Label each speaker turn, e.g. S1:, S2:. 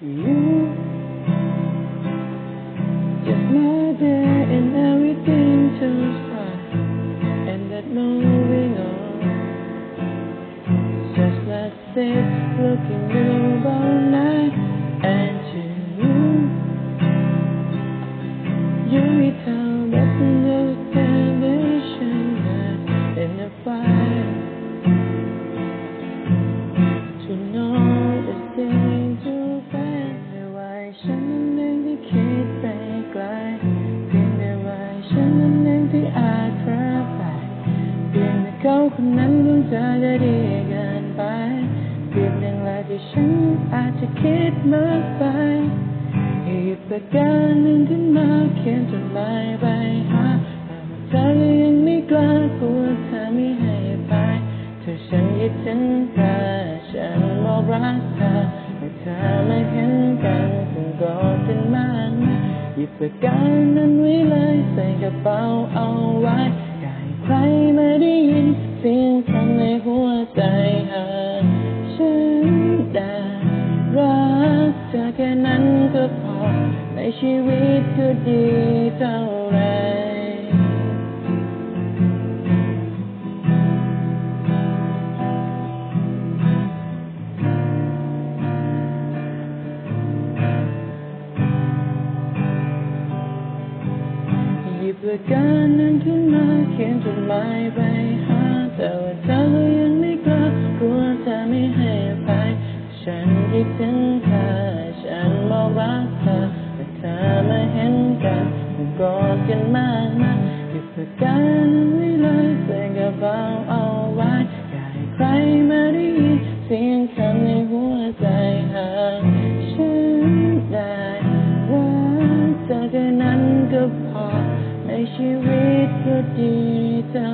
S1: You just murder and everything turns bright and that moving on. Just like this, looking over night คนนั้นคงจะได้ดีเกินไปเพียงอย่างไรที่ฉันอาจจะคิดมากไปหยิบปากกาหนึ่งขึ้นมาเขียนจดหมายไปหาแต่ว่าเธอยังไม่กล้ากลัวเธอไม่ให้ไปเธอฉันคิดถึงเธอฉันบอกรักเธอแต่เธอไม่เห็นกันคงกอดกันมากหยิบปากกานั้นไว้เลยใส่กระเป๋าเอา แค่นั้นก็พอ ในชีวิตก็ดีเท่าไรหยิบปากกานั้นขึ้นมาเขียนจดหมายไปหาแต่ว่าเธอยังไม่ กันมากนะหยิบปากกานั้นไว้เลยใส่กระเป๋าเอาไว้อยากให้ใครมาได้ยินเสียงคำในหัวใจหากฉันได้รักเธอแค่นั้นก็พอในชีวิตก็ดีเท่